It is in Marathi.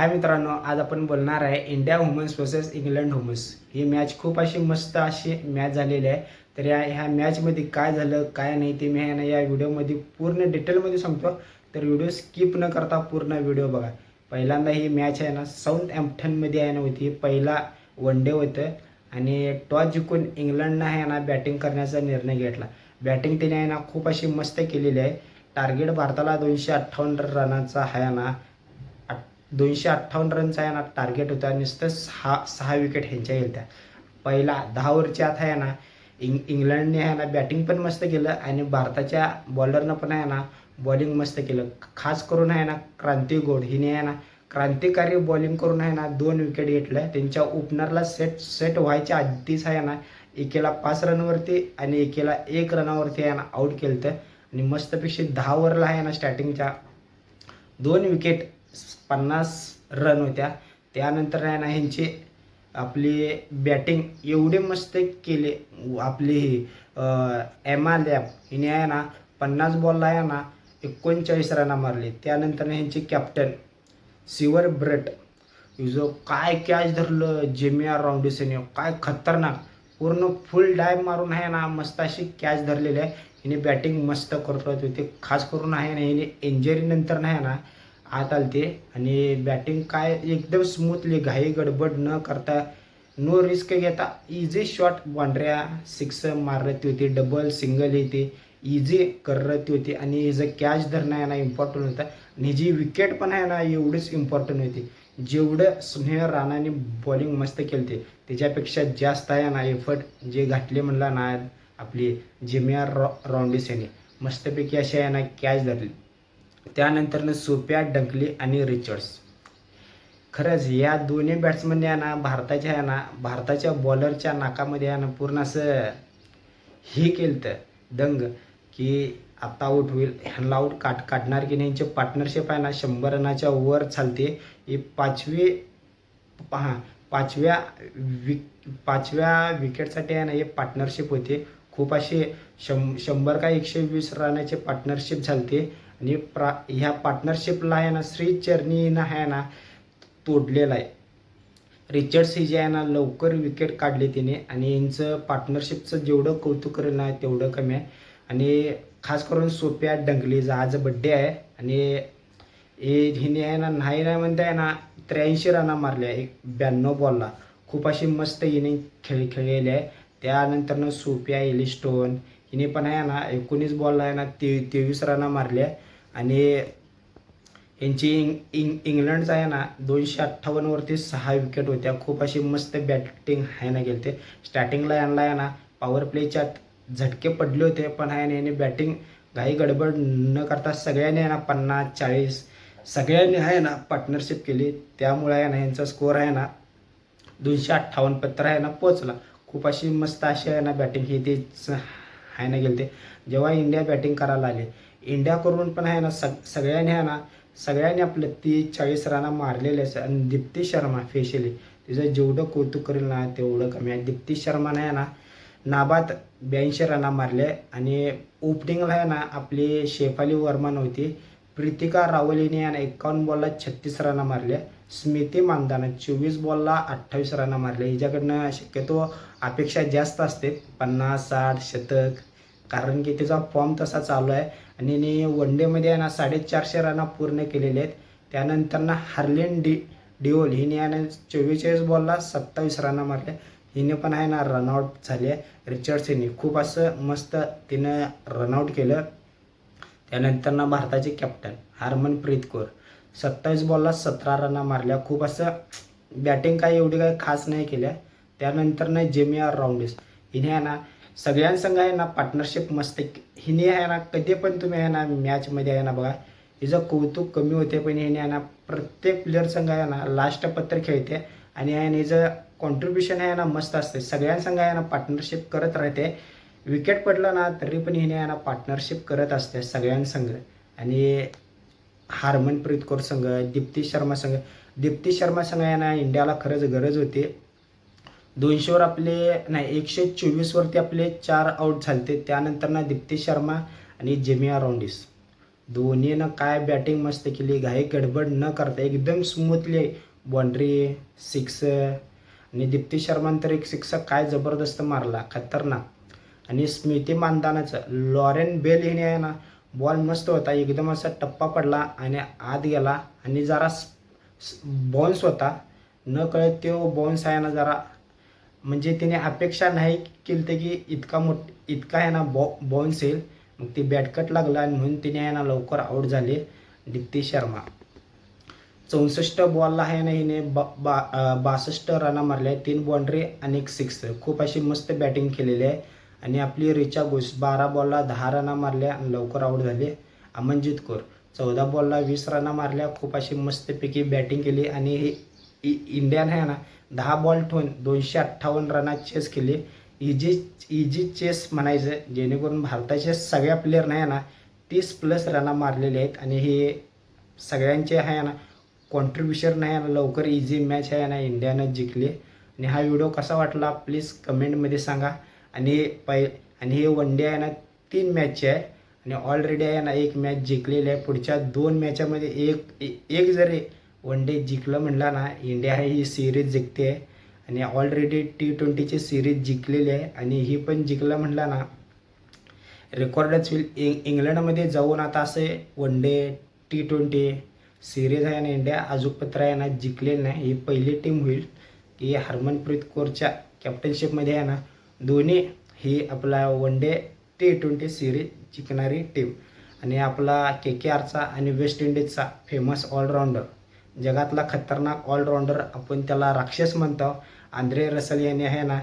हाय मित्रांनो आज आपण बोलणार आहे India women's versus England women's ही मॅच खूप अशी मस्त अशी मॅच झालेली आहे. तर या ह्या मॅचमध्ये काय झालं काय नाही ते मी आहे ना या व्हिडिओमध्ये पूर्ण डिटेलमध्ये सांगतो. तर व्हिडिओ स्किप न करता पूर्ण व्हिडिओ बघा. पहिल्यांदा ही मॅच आहे ना साऊथ ॲम्प्टनमध्ये आहे ना होती. पहिला वन डे होतं. आणि टॉस जिंकून इंग्लंडनं आहे ना बॅटिंग करण्याचा निर्णय घेतला. बॅटिंग त्याने आहे ना खूप अशी मस्त केलेली आहे. टार्गेट भारताला दोनशे अठ्ठावन्न रनाचा आहे ना. दोनशे अठ्ठावन्न रनचा आहे ना टार्गेट होता. नुसतं सहा सहा विकेट ह्यांच्या गेल्या पहिला दहा ओव्हरच्या आत आहे ना इंग इंग्लंडने आहे ना बॅटिंग पण मस्त केलं आणि भारताच्या बॉलरनं पण आहे ना बॉलिंग मस्त केलं. खास करून आहे ना क्रांती गोड. हिने आहे ना क्रांतिकारी बॉलिंग करून आहे ना दोन विकेट घेतल्या त्यांच्या ओपनरला सेट सेट व्हायच्या आधीच आहे ना एकेला पाच रनवरती आणि एकेला एक रनावरती आहे ना आऊट केलं आणि मस्तपेक्षा दहा ओव्हरला आहे ना स्टार्टिंगच्या दोन विकेट पन्नास रन होत्या. त्यानंतर आहे ना ह्यांचे आपली बॅटिंग एवढे मस्त केले. आपली ही एमा लॅब हिने आहे ना पन्नास बॉलला आहे ना एकोणचाळीस रना मारले. त्यानंतर ह्यांचे कॅप्टन सिवर ब्रट. जो काय कॅच धरलं जेमिया राऊंडिसने काय खतरनाक. पूर्ण फुल डाय मारून आहे ना मस्त अशी कॅच धरलेली आहे. हिने बॅटिंग मस्त करत होते खास करून आहे ना हिने इंजरीनंतर नाही ना आत आलते. आणि बॅटिंग काय एकदम स्मूथली घाई गडबड न करता नो रिस्क घेता इझी शॉट बाउंड्र्या सिक्स मारत होती. डबल सिंगल येते. इझी करत होती. आणि हिचं कॅच धरणं आहे ना इम्पॉर्टंट होतं. आणि जी विकेट पण आहे ना एवढीच इम्पॉर्टंट होती. जेवढं स्नेह राणाने बॉलिंग मस्त केलते त्याच्यापेक्षा जास्त आहे ना एफर्ट जे घातले म्हणला ना आपली जेमिया रॉ रॉन्डिस याने. मस्तपैकी अशी आहे ना कॅच धरली. त्यानंतरनं सोप्या डंकली आणि रिचर्ड्स. खरंच या दोन्ही बॅट्समनने आहे ना भारताच्या आहे ना भारताच्या बॉलरच्या नाकामध्ये आहे ना पूर्ण असं हे केलं तर दंग की आत्ता आऊट होईल. ह्यांना आऊट काट काढणार की नाही? यांचे पार्टनरशिप आहे ना शंभर रनाच्या वर चालते. ही पाचवी पहा पाचव्या विक पाचव्या विकेटसाठी आहे ना हे पार्टनरशिप होते. खूप असे शं शंभर का एकशे वीस रनाचे पार्टनरशिप झालते. आणि प्रा ह्या पार्टनरशिपला आहे ना श्री चरणीनं आहे ना तोडलेला आहे. रिचर्ड ही जे आहे ना लवकर विकेट काढले तिने आणि यांचं पार्टनरशिपचं जेवढं कौतुक करेल ना तेवढं कमी आहे. आणि खास करून सोप्या डंगलीचा आज बड्डे आहे आणि हे हिने आहे ना नाही नाही म्हणते आहे ना त्र्याऐंशी रना मारल्या एक ब्याण्णव बॉलला खूप अशी मस्त हिने खेळ खेळलेली आहे. त्यानंतरनं सोप्या एलिस्टोन हिने पण आहे ना एकोणीस बॉलला आहे ना ते तेवीस रना मारल्या आणि यांची इंग इंग इंग्लंडचा आहे ना दोनशे अठ्ठावन्नवरती सहा विकेट होत्या. खूप अशी मस्त बॅटिंग आहे ना गेलते. स्टार्टिंगला यांना आहे ना पॉवर प्लेच्या झटके पडले होते पण आहे ना याने बॅटिंग घाई गडबड न करता सगळ्यांनी आहे ना पन्नास चाळीस सगळ्यांनी आहे ना पार्टनरशिप केली. त्यामुळे आहे ना यांचा स्कोअर आहे ना दोनशे अठ्ठावन्न पत्र आहे ना पोचला खूप अशी मस्त अशी आहे ना बॅटिंग ही तेच आहे ना गेलते. जेव्हा इंडिया बॅटिंग करायला आली इंडियाकडून पण आहे ना सग सगळ्यांनी आहे ना सगळ्यांनी आपलं तीस चाळीस रना मारलेले असतात आणि दीप्ती शर्मा स्पेशली तिचं जेवढं कौतुक करेल ना तेवढं कमी आहे. दीप्ती शर्माने आहे ना नाबाद ब्याऐंशी रना मारले. आणि ओपनिंगला आहे ना आपली शेफाली वर्मा नव्हती प्रीतिका रावलीने आहे ना एकावन्न बॉलला छत्तीस रना मारल्या स्मिती मानधानं चोवीस बॉलला अठ्ठावीस रना मारल्या हिच्याकडनं शक्यतो अपेक्षा जास्त असते. पन्नास साठ शतक. कारण की तिचा फॉर्म तसा चालू आहे. आणि वन डेमध्ये आहे ना साडेचारशे रना पूर्ण केलेले आहेत. त्यानंतर ना हार्लेन डी डिओल हिने आहे ना चव्वेचाळीस बॉलला सत्तावीस रना मारल्या हिने पण आहे ना रनआउट झाले. रिचर्ड्स हिने खूप असं मस्त तिनं रनआउट केलं. त्यानंतर ना भारताचे कॅप्टन हरमनप्रीत कौर सत्तावीस बॉलला सतरा रना मारल्या. खूप असं बॅटिंग काय एवढी काही खास नाही केल्या. त्यानंतर ना जेमिया राऊंडिस हिने आहे ना सगळ्यांसंग आहे ना पार्टनरशिप मस्त हिने आहे ना कधी पण तुम्ही आहे ना मॅचमध्ये आहे ना बघा हिचं कौतुक कमी होते पण हिने आहे ना प्रत्येक प्लेअर संघ आहे ना लास्ट पत्र खेळते. आणि आहे ना हिचं कॉन्ट्रीब्युशन आहे ना मस्त असते. सगळ्यांसंग आहे ना पार्टनरशिप करत राहते. विकेट पडलं ना तरी पण हिने आहे ना पार्टनरशिप करत असते सगळ्यांसंग. आणि हार्मनप्रीत कौर संघ दीप्ती शर्मा संघ दीप्ती शर्मा संघ आहे ना इंडियाला खरंच गरज होती. दोनशेवर आपले नाही एकशे चोवीसवरती आपले चार आऊट झालते. त्यानंतर ना दीप्ती शर्मा आणि जेमिया रॉन्डिस. दोन्हीनं काय बॅटिंग मस्त केली. घाई गडबड न करता एकदम स्मूथली बाउंड्री सिक्स आणि दीप्ती शर्मान तर एक सिक्स काय जबरदस्त मारला. खतरनाक. आणि स्मृती मानदानाचं लॉरेन बेल हिने आहे ना बॉल मस्त होता. एकदम असा टप्पा पडला आणि आत गेला. आणि जरा बॉन्स होता. न कळत तो बॉन्स आहे ना जरा म्हणजे तिने अपेक्षा नाही केली ते की इतका मोठ इतका आहे ना बॉ बाउन्स येईल. मग ती बॅटकट लागला आणि म्हणून तिने यांना ना लवकर आऊट झाले दीप्ती शर्मा. चौसष्ट बॉलला आहे ना हिने बा बा बासष्ट रना मारल्या. तीन बाउंड्री आणि एक सिक्स खूप अशी मस्त बॅटिंग केलेली आहे. आणि आपली रिचा घोष बारा बॉलला दहा रना मारल्या आणि लवकर आऊट झाले. अमनजित कौर चौदा बॉलला वीस रना मारल्या. खूप अशी मस्तपैकी बॅटिंग केली आणि हे इंडियन आहे ना दहा बॉल ठेवून दोनशे अठ्ठावन्न रना चेस केले. इजी इजी चेस म्हणायचं जेणेकरून भारताचे सगळ्या प्लेयर नाही ना तीस प्लस रना मारलेले आहेत. आणि हे सगळ्यांचे आहे ना कॉन्ट्रीब्युशन नाही आहे ना लवकर इझी मॅच आहे ना इंडियानं जिंकली. आणि हा व्हिडिओ कसा वाटला प्लीज कमेंटमध्ये सांगा. आणि पै आणि हे वन डे आहे ना तीन मॅचचे आहे. आणि ऑलरेडी आहे ना एक मॅच जिंकलेली आहे. पुढच्या दोन मॅचामध्ये एक ए- एक जरी वन डे जिंकलं म्हटला ना इंडिया ही सिरीज जिंकते आहे. आणि ऑलरेडी टी ट्वेंटीची सिरीज जिंकलेली आहे. आणि ही पण जिंकलं म्हटला ना रेकॉर्डच होईल इंग इंग्लंडमध्ये जाऊन आता असे one day T twenty series आहे आणि इंडिया अजूनपत्र आहे ना जिंकलेली नाही. ही पहिली टीम होईल. की हरमनप्रीत कौरच्या कॅप्टनशिपमध्ये आहे ना दोन्ही ही आपला one day T twenty series जिंकणारी टीम आणि आपला के के आरचा आणि वेस्ट इंडिजचा फेमस ऑलराऊंडर जगातला खतरनाक ऑलराऊंडर आपण त्याला राक्षस म्हणतो. आंद्रे रसल याने आहे ना